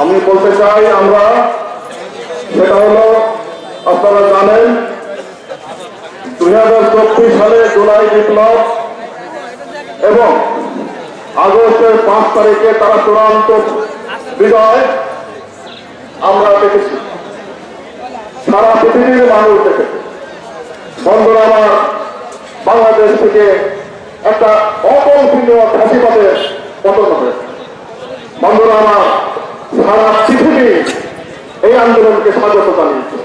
আমি বলতে চাই, আমরা সেটা হলো আপনারা জানেন, দুই হাজার চব্বিশ সালে জুলাই বিপ্লব এবং আগস্টের পাঁচ তারিখে তারা চূড়ান্ত বিজয় আমরা দেখেছি। সারা পৃথিবীর মানুষ দেখেছে। বন্ধুরা, আমার বাংলাদেশ থেকে একটা অকল্পনীয় ফাঁসিবাদের পতন হয়েছে বন্ধুরা, আমার সারা পৃথিবী এই আন্দোলনকে স্বাগত জানিয়েছে।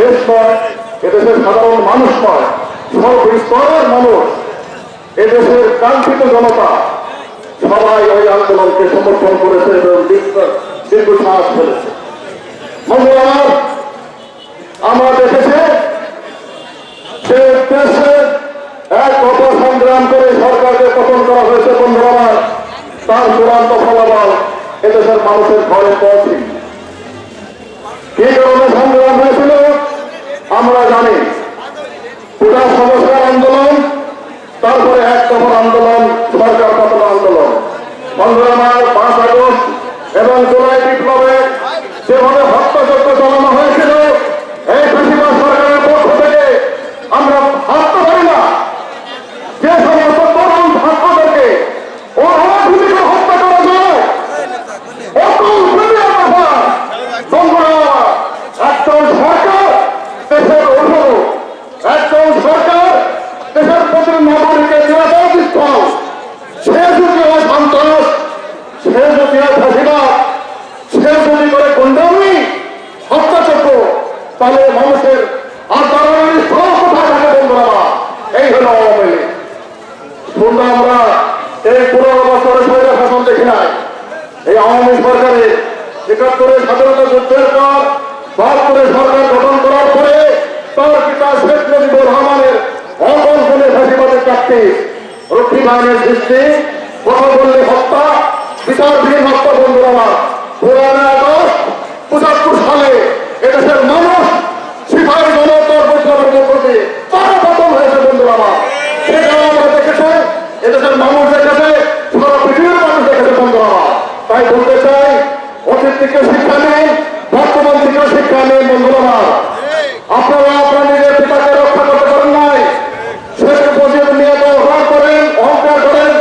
দেশ নয়, এদেশের সাধারণ মানুষ নয়, সর্বস্তরের মানুষ, এদেশের কাঙ্ক্ষিত জনতা সবাই ওই আন্দোলনকে সমর্থন করেছে এবং দীর্ঘ- দীর্ঘশ্বাস ফেলেছে। আমার দেখেছি সে দেশে এক কত সংগ্রাম করে সরকারকে পতন করা হয়েছে, বন্ধুরা, তার চূড়ান্ত ফলাফল এদেশের মানুষের ঘরে পৌঁছে। কি কারণে সংগ্রাম হয়েছিল? আমরা জানি। তাহলে মানুষের কোথায় থাকে বন্ধুরা এই হলো আমরা এই পনেরো বছরের সৈন্য শাসন দেখি নাই। এই আওয়ামী সরকারের একাত্তরে স্বাধীনতা যুদ্ধের পর বাহাত্তরে সরকার গঠন করার পরে তার পিতা শেখ মুজিবুর রহমানের অকল্পনে ফাঁসিবাদের চাকরি, রক্ষী বাহিনীর সৃষ্টি, কথা বললে হত্যা, বিচারবিহীন হত্যা বন্ধুরা পুরানো আগস্ট পঁচাত্তর সালে এদেশের মানুষ সিপাহী জনতার বৈষ্ণবের মধ্য দিয়ে তারা পতন হয়েছে বন্ধুরা আমার সেটা আমরা দেখেছে এদেশের মানুষ দেখেছে সারা পৃথিবীর মানুষ দেখেছে বন্ধুরা আমার তাই বলতে চাই অতীত থেকে শিক্ষা নেই বর্তমান থেকে শিক্ষা নেই বন্ধুরা। আপনারা আপনার নিজের পিতাকে রক্ষা করতে পারেন নাই শেষ পর্যন্ত নিয়ে অহংকার করেন অহংকার করেন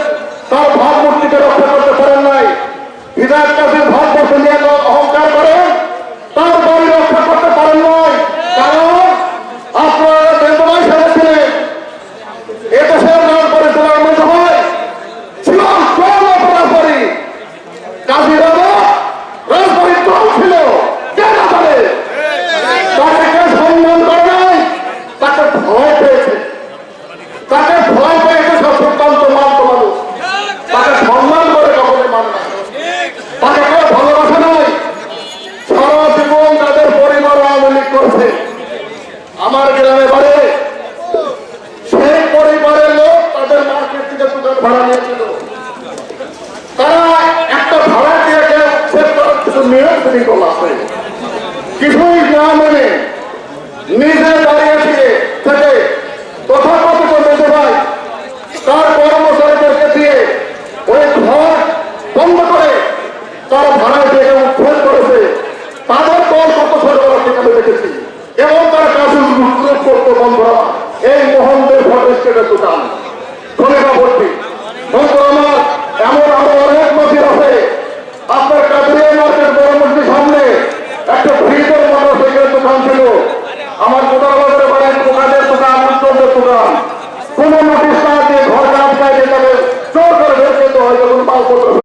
তার ভাবমূর্তিকে রক্ষা করতে পারেন নাই হৃদয়ের কাছে ভারতবর্ষ নিয়ে অহংকার করেন তার বাড়ি রক্ষা করতে পারেন নাই কারণ আপনারা বেদনায় সেরেছিলেন এদেশের নাম করে তোলার মধ্যে হয় ছিল চল অপরাধী কাজীরা রাজবাড়ির দল ছিল কে না জানে তাকে কেউ সম্মান করে নাই তাকে ভয় পেয়েছে তাকে ভয় পেয়েছে সব সন্তান্ত মানত মানুষ তাকে সম্মান করে কখনোই মানে না তাকে কেউ ভালোবাসে নাই সারা জীবন তাদের পরিবার আওয়ামী লীগ করছে আমার গ্রামে বাড়ি সেই পরিবারের লোক তাদের মার্কেট থেকে দোকান ভাড়া নিয়েছিল তারা একটা ভাড়া দিয়ে কিছু নিয়ম শৃঙ্খল কিছুই না মেনে নিজে দাঁড়িয়ে থেকে থেকে তথাকথিত মেজে তার কর্মচারীদেরকে দিয়ে ওই ঘর বন্ধ করে তার ভাড়ায় দিয়ে উচ্ছেদ করেছে। তাদের দল কত সরকার থেকে আমি দেখেছি। এবং তারা কাজে করতো বন্ধুরা এই মোহনদের ফটো স্টেটের দোকান খনিকা ভর্তি বন্ধুরা